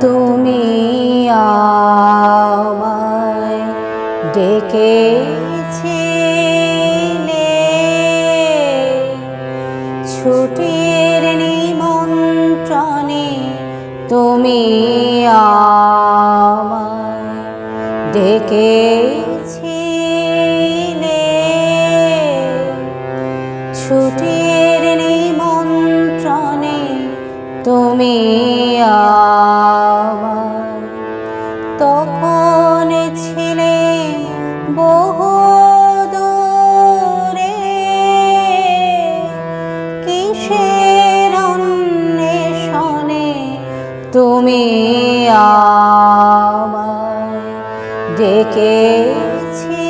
তুমি আমায় ডেকেছিলে। ছুটির নিমন্ত্রণে তুমি ডেকেছিলে। ছুটির নিমন্ত্রণে তুমি আমার তখন ছিলে বহু তুমি আমায় ডেকেছিলে?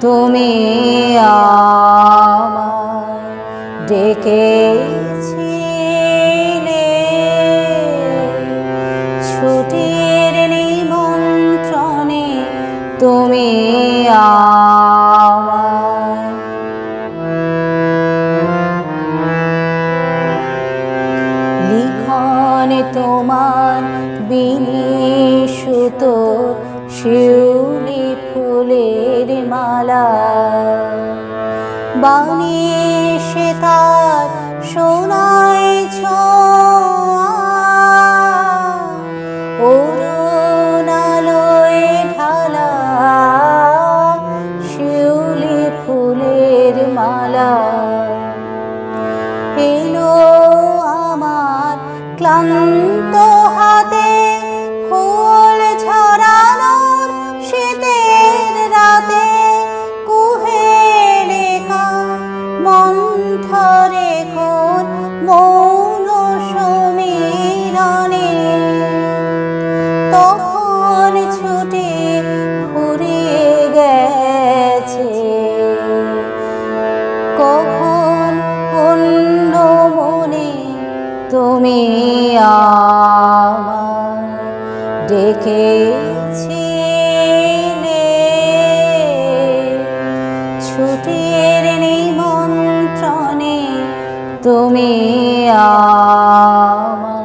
তুমি ডেকেছিলে। ছুটির নিমন্ত্রণে তুমি লিখনে তোমার বিনিশুত শিউলি ফুলের মালা। বানিয়ে তার সোনায় অরুণালয়ে ঢালা শিউলি ফুলের মালা। গেছে কখন অন্য মনে তুমি ডেকেছিলে? ছুটির নিমন্ত্রণে তুমি আমায়